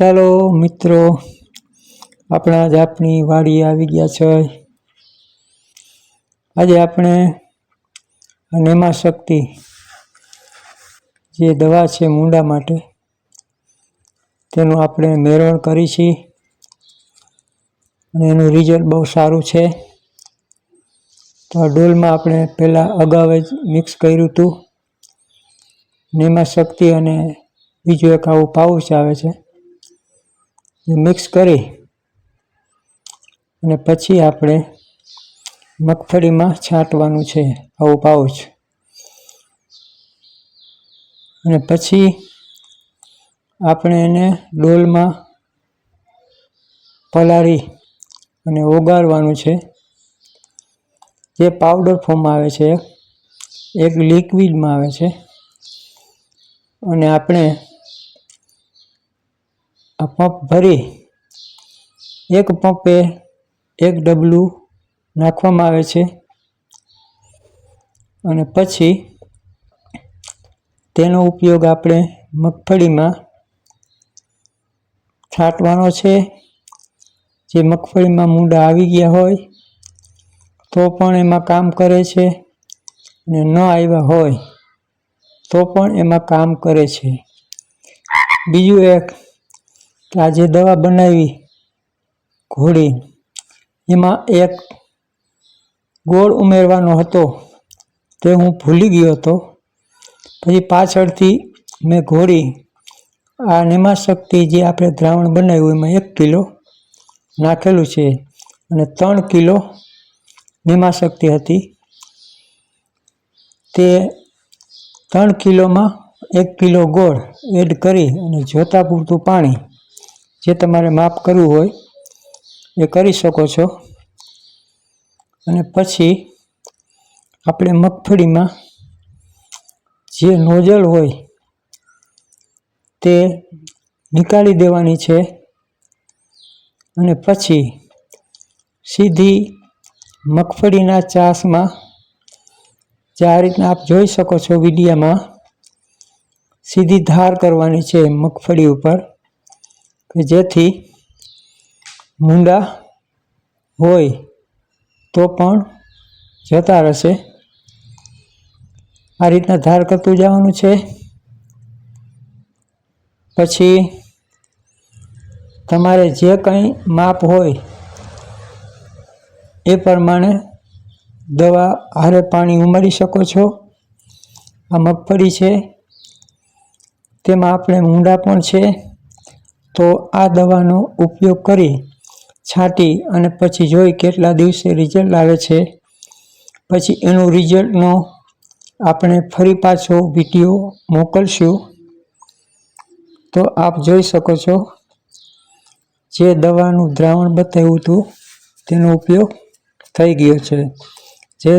ચાલો મિત્રો, આપણા જ વાડી આવી ગયા છે. આજે આપણે નેમા શક્તિ જે દવા છે મૂંડા માટે, તેનું આપણે મેળવણ કરી છીએ. અને એનું રિઝલ્ટ બહુ સારું છે. તો આ ડોલમાં આપણે પહેલાં અગાઉ જ મિક્સ કર્યું હતું. નેમા શક્તિ અને બીજું એક આવું પાઉચ આવે છે. મિક્સ કરી અને પછી આપણે મગફળીમાં છાંટવાનું છે આવું પાઉચ. અને પછી આપણે એને ડોલમાં પલાળી અને ઓગાળવાનું છે. જે પાવડર ફોર્મમાં આવે છે, એક લિક્વિડમાં આવે છે. અને આપણે આ પંપ ભરી એક પંપે એક ડબલું નાખવામાં આવે છે. અને પછી તેનો ઉપયોગ આપણે મગફળીમાં છાંટવાનો છે. જે મગફળીમાં મૂંડા આવી ગયા હોય તો પણ એમાં કામ કરે છે અને ન આવ્યા હોય તો પણ એમાં કામ કરે છે. બીજું એક આ જે દવા બનાવી ઘોડી, એમાં એક ગોળ ઉમેરવાનો હતો, તે હું ભૂલી ગયો હતો. પછી પાછળથી મેં ઘોડી, આ નિમાશક્તિ જે આપણે દ્રાવણ બનાવ્યું, એમાં એક કિલો નાખેલું છે અને ત્રણ કિલો નિમાશક્તિ હતી. તે ત્રણ કિલોમાં એક કિલો ગોળ એડ કરી અને જોતા પૂરતું પાણી જે તમારે માપ કરવું હોય, એ કરી શકો છો. અને પછી આપણે મગફળીમાં જે નોઝલ હોય, તે નીકાળી દેવાની છે. અને પછી સીધી મગફળીના ચાસમાં, જે આ રીતના આપ જોઈ શકો છો વિડીયામાં, સીધી ધાર કરવાની છે મગફળી ઉપર. કે જેથી મૂંડા હોય તો પણ જતા રહેશે. આ રીતના ધાર કરતું જવાનું છે. પછી તમારે જે કંઈ માપ હોય એ પ્રમાણે દવા હારે પાણી ઉમેરી શકો છો. આ મગફળી છે. તેમાં આપણે મૂંડા પણ છે. તો આ દવાનો ઉપયોગ કરી છાંટી અને પછી જોઈ કેટલા દિવસે રિઝલ્ટ આવે છે. પછી એનું રિઝલ્ટનો આપણે ફરી પાછો વીડિયો મોકલશું. તો આપ જોઈ શકો છો જે દવાનું દ્રાવણ બતાવ્યું હતું તેનો ઉપયોગ થઈ ગયો છે. જે